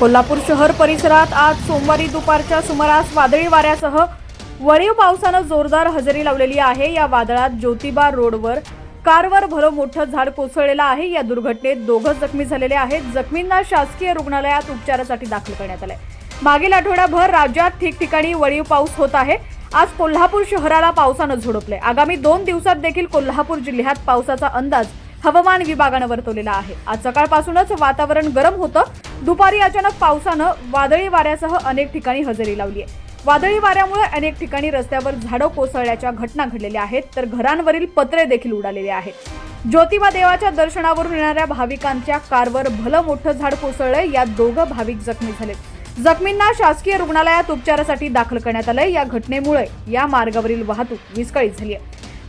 कोल्हापूर शहर परिसरात आज सोमवारी दुपारच्या सुमारास वादळी वाऱ्यासह वळीव पावसानं जोरदार हजेरी लावलेली आहे. या वादळात ज्योतिबा रोडवर कारवर भलं मोठं झाड कोसळलेलं आहे. या दुर्घटनेत दोघं जखमी झालेले आहेत. जखमींना शासकीय रुग्णालयात उपचारासाठी दाखल करण्यात आलंय. मागील आठवड्याभर राज्यात ठिकठिकाणी वळीव पाऊस होत आहे. आज कोल्हापूर शहराला पावसानं झोडपले आगामी दोन दिवसात देखील कोल्हापूर जिल्ह्यात पावसाचा अंदाज हवामान विभागानं वर्तवलेला आहे. आज सकाळपासूनच वातावरण गरम होतं. दुपारी अचानक पावसानं वादळी वाऱ्यासह अनेक ठिकाणी हजेरी लावली आहे वादळी वाऱ्यामुळे अनेक ठिकाणी रस्त्यावर झाडं कोसळल्याच्या घटना घडलेल्या आहेत तर घरांवरील पत्रे देखील उडालेले आहेत. ज्योतिबा देवाच्या दर्शनावरून येणाऱ्या भाविकांच्या कारवर भलं मोठं झाड कोसळलंय यात दोघं भाविक जखमी झालेत. जखमींना शासकीय रुग्णालयात उपचारासाठी दाखल करण्यात आलंय. या घटनेमुळे या मार्गावरील वाहतूक विस्कळीत झाली आहे